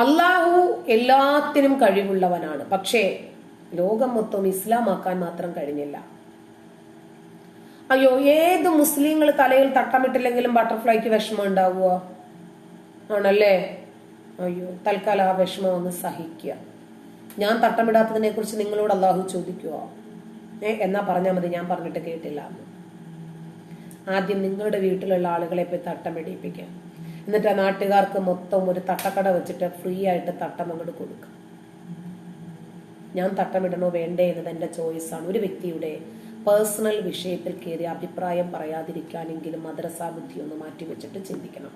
അള്ളാഹു എല്ലാത്തിനും കഴിവുള്ളവനാണ്. പക്ഷേ ലോകം മൊത്തം ഇസ്ലാമാക്കാൻ മാത്രം കഴിഞ്ഞില്ല. അയ്യോ ഏത് മുസ്ലിങ്ങൾ തലയിൽ തട്ടമിട്ടില്ലെങ്കിലും ബട്ടർഫ്ലൈക്ക് വിഷമം ഉണ്ടാവുക ആണല്ലേ? അയ്യോ തൽക്കാലം ആ വിഷമം ഒന്ന് സഹിക്കുക. ഞാൻ തട്ടമിടാത്തതിനെ കുറിച്ച് നിങ്ങളോട് അള്ളാഹു ചോദിക്കുക ഏ എന്നാ പറഞ്ഞാൽ മതി ഞാൻ പറഞ്ഞിട്ട് കേട്ടില്ല. ആദ്യം നിങ്ങളുടെ വീട്ടിലുള്ള ആളുകളെ പോയി തട്ടമിടിപ്പിക്കുക എന്നിട്ട് ആ നാട്ടുകാർക്ക് മൊത്തം ഒരു തട്ടക്കട വെച്ചിട്ട് ഫ്രീ ആയിട്ട് തട്ടം അങ്ങോട്ട് കൊടുക്കുക ഞാൻ തട്ടമിടണോ വേണ്ടേ എന്നത് എന്റെ ചോയ്സാണ് ഒരു വ്യക്തിയുടെ പേഴ്സണൽ വിഷയത്തിൽ കയറി അഭിപ്രായം പറയാതിരിക്കാനെങ്കിലും മദ്രസാ ബുദ്ധി ഒന്ന് മാറ്റി വെച്ചിട്ട് ചിന്തിക്കണം.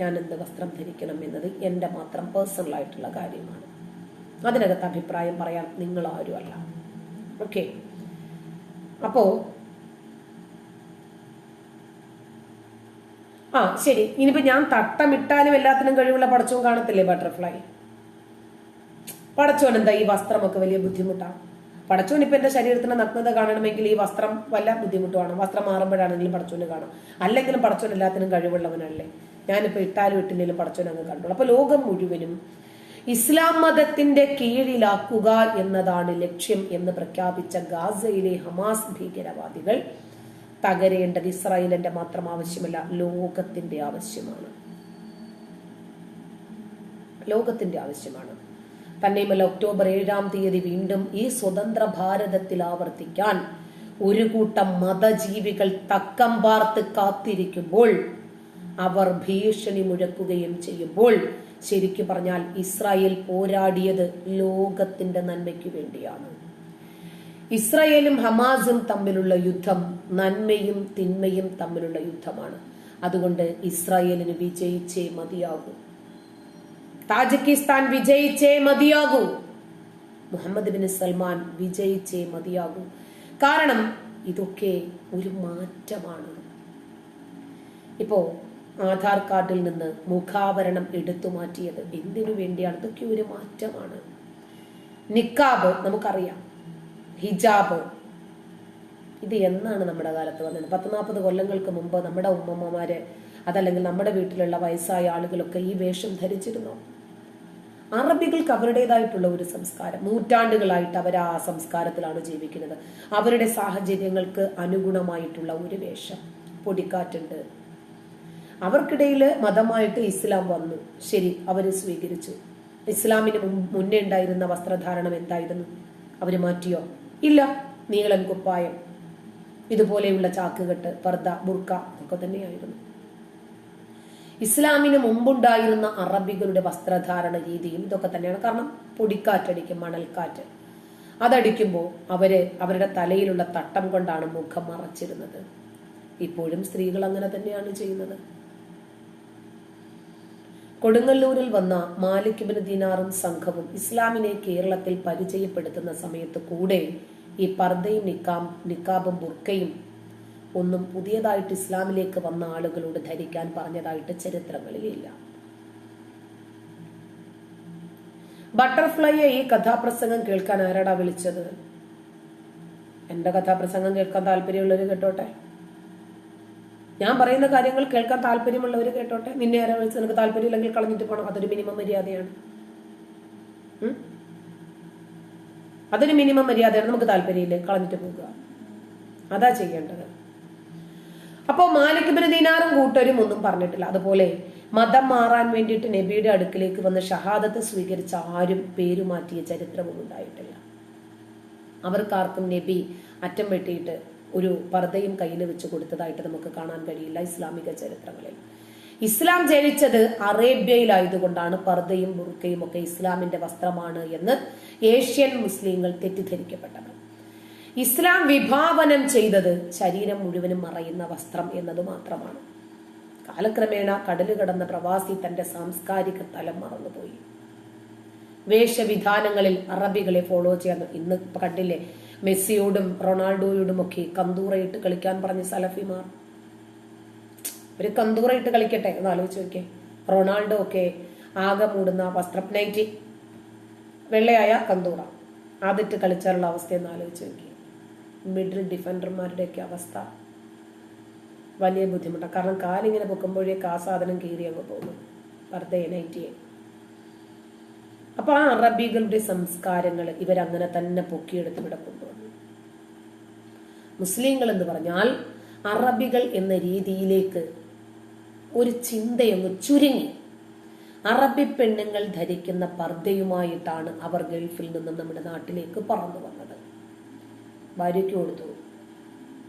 ഞാൻ എന്ത് വസ്ത്രം ധരിക്കണം എന്നത് എന്റെ മാത്രം പേഴ്സണൽ ആയിട്ടുള്ള കാര്യമാണ്. അതിനകത്ത് അഭിപ്രായം പറയാൻ നിങ്ങൾ ആരുമല്ല. ഓക്കെ അപ്പോ ആ ശരി. ഇനിയിപ്പോ ഞാൻ തട്ടമിട്ടാലും എല്ലാത്തിനും കഴിവുള്ള പടച്ചവും കാണത്തില്ലേ ബട്ടർഫ്ലൈ പടച്ചോൻ എന്താ ഈ വസ്ത്രമൊക്കെ വലിയ ബുദ്ധിമുട്ടാണ് പടച്ചോൻ ഇപ്പൊ എന്റെ ശരീരത്തിന് നഗ്നത കാണണമെങ്കിൽ ഈ വസ്ത്രം വല്ല ബുദ്ധിമുട്ടുമാണ് വസ്ത്രം മാറുമ്പോഴാണെങ്കിലും പടച്ചോന് കാണും. അല്ലെങ്കിലും പടച്ചോൻ എല്ലാത്തിനും കഴിവുള്ളവനല്ലേ. ഞാനിപ്പോ ഇട്ടാലും ഇട്ടില്ലെങ്കിലും പടച്ചോൻ അങ്ങ് കണ്ടോളൂ. അപ്പോൾ ലോകം മുഴുവനും ഇസ്ലാം മതത്തിന്റെ കീഴിലാക്കുക എന്നതാണ് ലക്ഷ്യം എന്ന് പ്രഖ്യാപിച്ച ഗാസയിലെ ഹമാസ് ഭീകരവാദികൾ തകരേണ്ടത് ഇസ്രായേലിന്റെ മാത്രം ആവശ്യമല്ല ലോകത്തിന്റെ ആവശ്യമാണ്. ലോകത്തിന്റെ ആവശ്യമാണ്. തന്നെയുമല്ല ഒക്ടോബർ ഏഴാം തീയതി വീണ്ടും ഈ സ്വതന്ത്ര ഭാരതത്തിൽ ആവർത്തിക്കാൻ ഒരു കൂട്ടം മതജീവികൾ തക്കം പാർത്ത് കാത്തിരിക്കുമ്പോൾ അവർ ഭീഷണി മുഴക്കുകയും ചെയ്യുമ്പോൾ ശരിക്കു പറഞ്ഞാൽ ഇസ്രായേൽ പോരാടിയത് ലോകത്തിന്റെ നന്മയ്ക്ക് വേണ്ടിയാണ്. ഇസ്രായേലും ഹമാസും തമ്മിലുള്ള യുദ്ധം നന്മയും തിന്മയും തമ്മിലുള്ള യുദ്ധമാണ്. അതുകൊണ്ട് ഇസ്രായേലിന് വിജയിച്ചേ മതിയാകൂ. താജിക്കിസ്ഥാൻ വിജയിച്ചേ മതിയാകൂ. മുഹമ്മദ് ബിൻ സൽമാൻ വിജയിച്ചേ മതിയാകൂ. കാരണം ഇതൊക്കെ ഒരു മാറ്റമാണ്. ഇപ്പോ ആധാർ കാർഡിൽ നിന്ന് മുഖാവരണം എടുത്തു മാറ്റിയത് എന്തിനു വേണ്ടിയാണ്? ഇതൊക്കെ ഒരു മാറ്റമാണ്. നിക്കാബ് നമുക്കറിയാം. ഹിജാബ് ഇത് എന്നാണ് നമ്മുടെ കാലത്ത് വന്നത്? പത്ത് നാൽപ്പത് കൊല്ലങ്ങൾക്ക് മുമ്പ് നമ്മുടെ ഉമ്മമ്മമാര് അതല്ലെങ്കിൽ നമ്മുടെ വീട്ടിലുള്ള വയസ്സായ ആളുകളൊക്കെ ഈ വേഷം ധരിച്ചിരുന്നു? അറബികൾക്ക് അവരുടേതായിട്ടുള്ള ഒരു സംസ്കാരം. നൂറ്റാണ്ടുകളായിട്ട് അവർ ആ സംസ്കാരത്തിലാണ് ജീവിക്കുന്നത്. അവരുടെ സാഹചര്യങ്ങൾക്ക് അനുഗുണമായിട്ടുള്ള ഒരു വേഷം. പൊടിക്കാറ്റുണ്ട്. അവർക്കിടയിൽ മതമായിട്ട് ഇസ്ലാം വന്നു. ശരി അവർ സ്വീകരിച്ചു. ഇസ്ലാമിന് മുന്നേ ഉണ്ടായിരുന്ന വസ്ത്രധാരണം എന്തായിരുന്നു? അവർ മാറ്റിയോ? ഇല്ല. നീളൻ കുപ്പായം ഇതുപോലെയുള്ള ചാക്കുകെട്ട് പർദ്ദ ബുർക്ക ഒക്കെ തന്നെയായിരുന്നു. ഇസ്ലാമിന് മുമ്പുണ്ടായിരുന്ന അറബികളുടെ വസ്ത്രധാരണ രീതിയും ഇതൊക്കെ തന്നെയാണ്. കാരണം പൊടിക്കാറ്റടിക്കും മണൽക്കാറ്റ്. അതടിക്കുമ്പോൾ അവർ അവരുടെ തലയിലുള്ള തട്ടം കൊണ്ടാണ് മുഖം മറച്ചിരുന്നത് ഇപ്പോഴും സ്ത്രീകൾ അങ്ങനെ തന്നെയാണ് ചെയ്യുന്നത്. കൊടുങ്ങല്ലൂരിൽ വന്ന മാലിക് ബിൻ ദിനാറും സംഘവും ഇസ്ലാമിനെ കേരളത്തിൽ പരിചയപ്പെടുത്തുന്ന സമയത്ത് കൂടെ ഈ പർദ്ദയും നിക്കാം നിക്കാബും ബുർക്കയും ഒന്നും പുതിയതായിട്ട് ഇസ്ലാമിലേക്ക് വന്ന ആളുകളോട് ധരിക്കാൻ പറഞ്ഞതായിട്ട് ചരിത്രങ്ങളിലില്ല. ബട്ടർഫ്ലൈയെ ഈ കഥാപ്രസംഗം കേൾക്കാൻ ആരാടാ വിളിച്ചത്? എന്റെ കഥാപ്രസംഗം കേൾക്കാൻ താല്പര്യമുള്ളവർ കേട്ടോട്ടെ? ഞാൻ പറയുന്ന കാര്യങ്ങൾ കേൾക്കാൻ താല്പര്യമുള്ളവർ കേട്ടോട്ടെ? നിന്നെ ആരാ വിളിച്ചത്? നിനക്ക് താല്പര്യമില്ലെങ്കിൽ കളഞ്ഞിട്ട് പോകണം അതൊരു മിനിമം മര്യാദയാണ്? അതൊരു മിനിമം മര്യാദയാണ് നമുക്ക് താല്പര്യമില്ല കളഞ്ഞിട്ട് പോകുക അതാ ചെയ്യേണ്ടത്. അപ്പോൾ മാലിക് ബിൻ ദീനാറും കൂട്ടരും ഒന്നും പറഞ്ഞിട്ടില്ല. അതുപോലെ മതം മാറാൻ വേണ്ടിയിട്ട് നബിയുടെ അടുക്കിലേക്ക് വന്ന് ഷഹാദത്ത് സ്വീകരിച്ച ആരും പേരു മാറ്റിയ ചരിത്രമൊന്നും ഉണ്ടായിട്ടില്ല. അവർക്കാർക്കും നബി അറ്റം വെട്ടിയിട്ട് ഒരു പർദ്ദയും കയ്യിൽ വെച്ച് കൊടുത്തതായിട്ട് നമുക്ക് കാണാൻ കഴിയില്ല ഇസ്ലാമിക ചരിത്രങ്ങളിൽ. ഇസ്ലാം ജനിച്ചത് അറേബ്യയിലായതുകൊണ്ടാണ് പർദ്ദയും ബുർക്കയും ഒക്കെ ഇസ്ലാമിന്റെ വസ്ത്രമാണ് എന്ന് ഏഷ്യൻ മുസ്ലിങ്ങൾ തെറ്റിദ്ധരിക്കപ്പെട്ടത് ഇസ്ലാം വിഭാവനം ചെയ്തത് ശരീരം മുഴുവനും മറയുന്ന വസ്ത്രം എന്നത് മാത്രമാണ്. കാലക്രമേണ കടൽ കടന്ന പ്രവാസി തന്റെ സാംസ്കാരിക തലം മറന്നുപോയി. വേഷവിധാനങ്ങളിൽ അറബികളെ ഫോളോ ചെയ്യാൻ ഇന്ന് കണ്ടില്ലേ? മെസ്സിയോടും റൊണാൾഡോയോടും ഒക്കെ കന്തൂറയിട്ട് കളിക്കാൻ പറഞ്ഞ സലഫിമാർ. ഒരു കന്തൂറയിട്ട് കളിക്കട്ടെ? എന്ന് ആലോചിച്ച് നോക്കിയേ. റൊണാൾഡോ ഒക്കെ ആകെ മൂടുന്ന വസ്ത്രം. നൈറ്റി. വെള്ളയായ കന്തൂറ. അതിട്ട് കളിച്ചാലുള്ള അവസ്ഥ എന്ന് ആലോചിച്ച് നോക്കി മിഡിൽ ഡിഫൻഡർമാരുടെയൊക്കെ അവസ്ഥ വലിയ ബുദ്ധിമുട്ടാണ് കാരണം കാലിങ്ങനെ പൊക്കുമ്പോഴേക്ക് ആ സാധനം കീറി അങ്ങ് പോകുന്നു വെറുതെ നൈറ്റിയെ. അപ്പൊ ആ അറബികളുടെ സംസ്കാരങ്ങൾ ഇവരങ്ങനെ തന്നെ പൊക്കിയെടുത്ത് ഇവിടെ കൊണ്ടുവന്നു. മുസ്ലിങ്ങൾ എന്ന് പറഞ്ഞാൽ അറബികൾ എന്ന രീതിയിലേക്ക് ഒരു ചിന്തയൊന്ന് ചുരുങ്ങി. അറബി പെണ്ണുങ്ങൾ ധരിക്കുന്ന പർദ്ദയുമായിട്ടാണ് അവർ ഗൾഫിൽ നിന്നും നമ്മുടെ നാട്ടിലേക്ക് പറന്നു വന്നത്. ഭാര്യയ്ക്ക് കൊടുത്തു.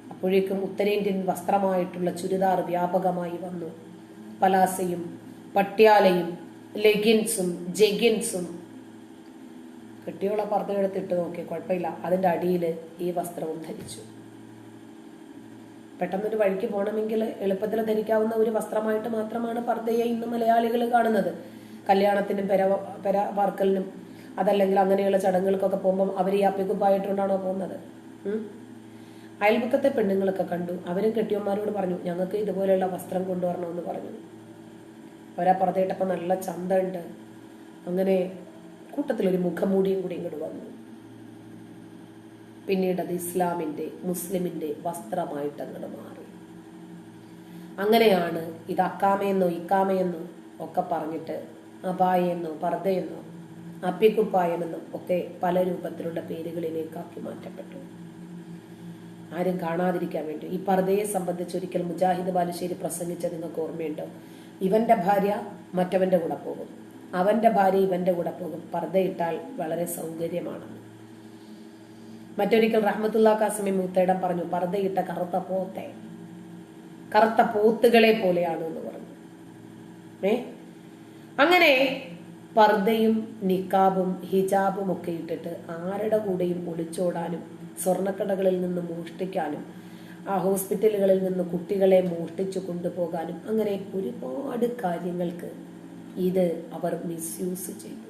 അപ്പോഴേക്കും ഉത്തരേന്ത്യൻ വസ്ത്രമായിട്ടുള്ള ചുരിദാർ വ്യാപകമായി വന്നു. പലാസയും പട്യാലയും ലെഗിൻസും ജെഗിൻസും. കെട്ടിയുള്ള പർദ്ദ എടുത്തിട്ട് നോക്കി കുഴപ്പമില്ല. അതിന്റെ അടിയിൽ ഈ വസ്ത്രവും ധരിച്ചു. പെട്ടെന്നൊരു വഴിക്ക് പോകണമെങ്കിൽ എളുപ്പത്തിൽ ധരിക്കാവുന്ന ഒരു വസ്ത്രമായിട്ട് മാത്രമാണ് പർദ്ദയെ ഇന്ന് മലയാളികൾ കാണുന്നത്. കല്യാണത്തിനും പെര പെര വർക്കലിനും അതല്ലെങ്കിൽ അങ്ങനെയുള്ള ചടങ്ങുകൾക്കൊക്കെ പോകുമ്പോൾ അവർ ഈ അപ്പിക്കുപ്പായിട്ടുണ്ടാണോ പോകുന്നത്? അയൽപക്കത്തെ പെണ്ണുങ്ങളൊക്കെ കണ്ടു. അവരും കെട്ടിയന്മാരോട് പറഞ്ഞു ഞങ്ങൾക്ക് ഇതുപോലെയുള്ള വസ്ത്രം കൊണ്ടുവരണമെന്ന് പറഞ്ഞു. അവരാ പുറത്തേട്ടപ്പോൾ നല്ല ചന്തമുണ്ട് അങ്ങനെ കൂട്ടത്തിലൊരു മുഖംമൂടിയും കൂടി ഇങ്ങോട്ട് വന്നു. പിന്നീട് അത് ഇസ്ലാമിന്റെ മുസ്ലിമിന്റെ വസ്ത്രമായിട്ട് അങ്ങോട്ട് മാറി. അങ്ങനെയാണ് ഇത് അക്കാമയെന്നോ ഇക്കാമയെന്നോ ഒക്കെ പറഞ്ഞിട്ട് അപായെന്നോ പർദ്ദയെന്നോ അപ്പിക്കുപ്പായമെന്നോ ഒക്കെ പല രൂപത്തിലുള്ള പേരുകളിലേക്കാക്കി മാറ്റപ്പെട്ടു. ആരും കാണാതിരിക്കാൻ വേണ്ടി. ഈ പർദ്ദയെ സംബന്ധിച്ച് ഒരിക്കൽ മുജാഹിദ് ബാലുശ്ശേരി പ്രസംഗിച്ച നിങ്ങൾക്ക് ഓർമ്മയുണ്ടോ? ഇവന്റെ ഭാര്യ മറ്റവന്റെ കൂടെ പോകും. അവന്റെ ഭാര്യ ഇവന്റെ കൂടെ പോകും. പർദ്ദയിട്ടാൽ വളരെ സൗകര്യമാണ് മറ്റൊരിക്കൽ റഹ്മത്തുല്ലാ കാസിമി മൂത്തേടം പറഞ്ഞു പർദ്ദയിട്ട കറുത്ത പോത്തെ കറുത്ത പോത്തുകളെ പോലെയാണ് എന്ന് പറഞ്ഞു. ഏ? അങ്ങനെ പർദ്ദയും നിക്കാബും ഹിജാബും ഒക്കെ ഇട്ടിട്ട് ആരുടെ കൂടെയും ഒളിച്ചോടാനും സ്വർണക്കടകളിൽ നിന്ന് മോഷ്ടിക്കാനും ആ ഹോസ്പിറ്റലുകളിൽ നിന്ന് കുട്ടികളെ മോഷ്ടിച്ചു കൊണ്ടുപോകാനും അങ്ങനെ ഒരുപാട് കാര്യങ്ങൾക്ക് ഇത് അവർ മിസ്യൂസ് ചെയ്തു.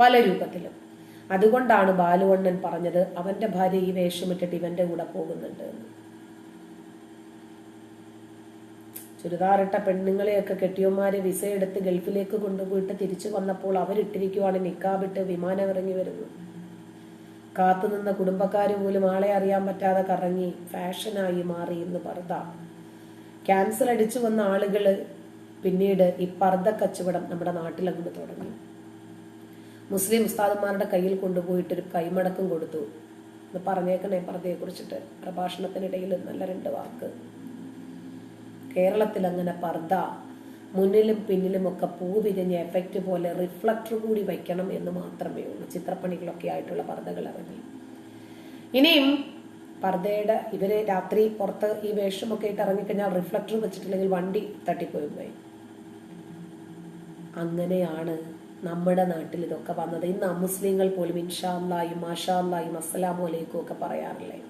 പല രൂപത്തിലും. അതുകൊണ്ടാണ് ബാലുവണ്ണൻ പറഞ്ഞത് അവന്റെ ഭാര്യ ഈ വേഷമിട്ടിട്ട് ഇവന്റെ കൂടെ പോകുന്നുണ്ട് എന്ന്. ചുരിദാറിട്ട പെണ്ണുങ്ങളെയൊക്കെ കെട്ടിയന്മാരെ വിസ എടുത്ത് ഗൾഫിലേക്ക് കൊണ്ടുപോയിട്ട് തിരിച്ചു വന്നപ്പോൾ അവരിട്ടിരിക്കുവാണ് നിക്കാബിട്ട് വിമാനം ഇറങ്ങി വരുന്നു കാത്തുനിന്ന കുടുംബക്കാർ പോലും ആളെ അറിയാൻ പറ്റാതെ കറങ്ങി ഫാഷനായി മാറി ഇന്ന് പർദ്ദ. ക്യാൻസർ അടിച്ചു വന്ന ആളുകൾ പിന്നീട് ഈ പർദ്ദ കച്ചവടം നമ്മുടെ നാട്ടിലങ്ങ് തുടങ്ങി. മുസ്ലിം ഉസ്താദന്മാരുടെ കയ്യിൽ കൊണ്ടുപോയിട്ട് ഒരു കൈമടക്കം കൊടുത്തു. എന്ന് പറഞ്ഞേക്കണേ പർദ്ദയെ കുറിച്ചിട്ട് പ്രഭാഷണത്തിനിടയിൽ നല്ല രണ്ട് വാക്ക്. കേരളത്തിൽ അങ്ങനെ പർദ്ദ മുന്നിലും പിന്നിലും ഒക്കെ പൂ വിരിഞ്ഞ എഫക്റ്റ് പോലെ റിഫ്ലക്ടർ കൂടി വയ്ക്കണം എന്ന് മാത്രമേ ഉള്ളൂ. ചിത്രപ്പണികളൊക്കെ ആയിട്ടുള്ള പർദ്ദകൾ ഇറങ്ങി ഇനിയും പർദ്ദയുടെ ഇവർ രാത്രി പുറത്ത് ഈ വേഷമൊക്കെ ഇട്ട് ഇറങ്ങിക്കഴിഞ്ഞാൽ റിഫ്ലക്ടർ വെച്ചിട്ടില്ലെങ്കിൽ വണ്ടി തട്ടിപ്പോയി പോയി. അങ്ങനെയാണ് നമ്മുടെ നാട്ടിൽ ഇതൊക്കെ വന്നത്. ഇന്ന് മുസ്ലിങ്ങൾ പോലും ഇൻഷാല്ലായും മാഷാല്ലായും അസ്സലാമു അലൈക്കും ഒക്കെ പറയാറില്ലേ?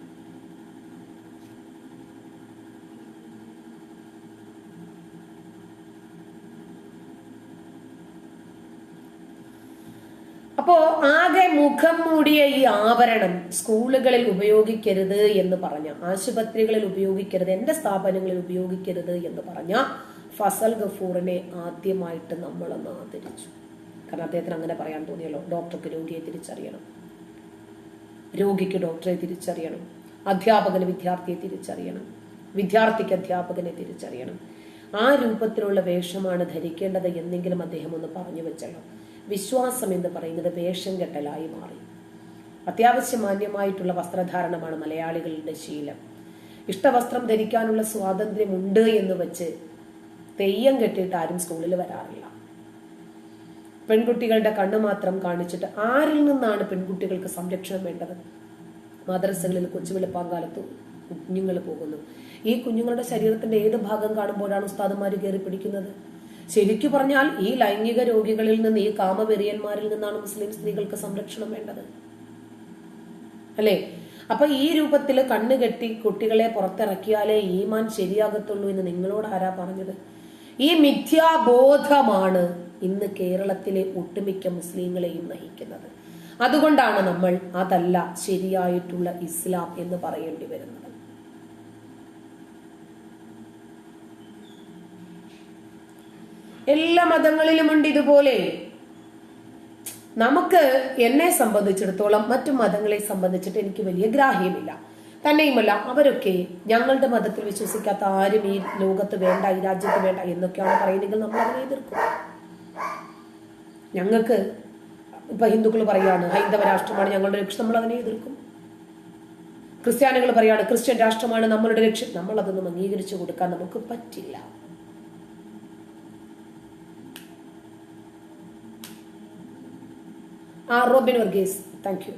അപ്പോ ആകെ മുഖം മൂടിയ ഈ ആവരണം സ്കൂളുകളിൽ ഉപയോഗിക്കരുത് എന്ന് പറഞ്ഞ ആശുപത്രികളിൽ ഉപയോഗിക്കരുത് എന്റെ സ്ഥാപനങ്ങളിൽ ഉപയോഗിക്കരുത് എന്ന് പറഞ്ഞ ഫസൽ ഗഫൂറിനെ ആദ്യമായിട്ട് നമ്മളൊന്ന് ആദരിച്ചു. കാരണം അദ്ദേഹത്തിന് അങ്ങനെ പറയാൻ തോന്നിയല്ലോ. ഡോക്ടർക്ക് രോഗിയെ തിരിച്ചറിയണം. രോഗിക്ക് ഡോക്ടറെ തിരിച്ചറിയണം. അധ്യാപകന് വിദ്യാർത്ഥിയെ തിരിച്ചറിയണം. വിദ്യാർത്ഥിക്ക് അധ്യാപകനെ തിരിച്ചറിയണം. ആ രൂപത്തിലുള്ള വേഷമാണ് ധരിക്കേണ്ടത് എന്നെങ്കിലും അദ്ദേഹം ഒന്ന് പറഞ്ഞു വെച്ചല്ലോ. വിശ്വാസം എന്ന് പറയുന്നത് വേഷം കെട്ടലായി മാറി. അത്യാവശ്യം മാന്യമായിട്ടുള്ള വസ്ത്രധാരണമാണ് മലയാളികളുടെ ശീലം. ഇഷ്ടവസ്ത്രം ധരിക്കാനുള്ള സ്വാതന്ത്ര്യമുണ്ട് എന്ന് വെച്ച് തെയ്യം കെട്ടിയിട്ട് ആരും സ്കൂളിൽ വരാറില്ല. പെൺകുട്ടികളുടെ കണ്ണ് മാത്രം കാണിച്ചിട്ട് ആരിൽ നിന്നാണ് പെൺകുട്ടികൾക്ക് സംരക്ഷണം വേണ്ടത്? മദ്രസകളിൽ കൊച്ചു വെളുപ്പാങ്കാലത്ത് കുഞ്ഞുങ്ങൾ പോകുന്നു. ഈ കുഞ്ഞുങ്ങളുടെ ശരീരത്തിന്റെ ഏത് ഭാഗം കാണുമ്പോഴാണ് ഉസ്താദുമാർ കയറി പിടിക്കുന്നത്? ശരിക്കു പറഞ്ഞാൽ ഈ ലൈംഗിക രോഗികളിൽ നിന്ന് ഈ കാമവെറിയന്മാരിൽ നിന്നാണ് മുസ്ലിം സ്ത്രീകൾക്ക് സംരക്ഷണം വേണ്ടത്. അല്ലേ? അപ്പൊ ഈ രൂപത്തിൽ കണ്ണ് കെട്ടി കുട്ടികളെ പുറത്തിറക്കിയാലേ ഈമാൻ ശരിയാകത്തുള്ളൂ എന്ന് നിങ്ങളോട് ആരാ പറഞ്ഞത്? ഈ മിഥ്യാബോധമാണ് ഇന്ന് കേരളത്തിലെ ഒട്ടുമിക്ക മുസ്ലിങ്ങളെയും നയിക്കുന്നത്. അതുകൊണ്ടാണ് നമ്മൾ അതല്ല ശരിയായിട്ടുള്ള ഇസ്ലാം എന്ന് പറയേണ്ടി വരുന്നത്. എല്ലാ മതങ്ങളിലുമുണ്ട് ഇതുപോലെ. നമുക്ക് എന്നെ സംബന്ധിച്ചിടത്തോളം മറ്റു മതങ്ങളെ സംബന്ധിച്ചിട്ട് എനിക്ക് വലിയ ഗ്രാഹ്യമില്ല. തന്നെയുമല്ല അവരൊക്കെ ഞങ്ങളുടെ മതത്തിൽ വിശ്വസിക്കാത്ത ആരും ഈ ലോകത്ത് വേണ്ട ഈ രാജ്യത്ത് വേണ്ട എന്നൊക്കെയാണ് പറയുന്നതെങ്കിൽ നമ്മൾ അതിനെ എതിർക്കും. ഞങ്ങൾക്ക് ഇപ്പൊ ഹിന്ദുക്കൾ പറയാണ് ഹൈന്ദവ രാഷ്ട്രമാണ് ഞങ്ങളുടെ ലക്ഷ്യം നമ്മൾ അതിനെ എതിർക്കും. ക്രിസ്ത്യാനികൾ പറയാണ് ക്രിസ്ത്യൻ രാഷ്ട്രമാണ് നമ്മളുടെ ലക്ഷ്യം. നമ്മൾ അതൊന്നും അംഗീകരിച്ചു കൊടുക്കാൻ നമുക്ക് പറ്റില്ല. ആ റോബിൻ വർഗീസ് താങ്ക് യു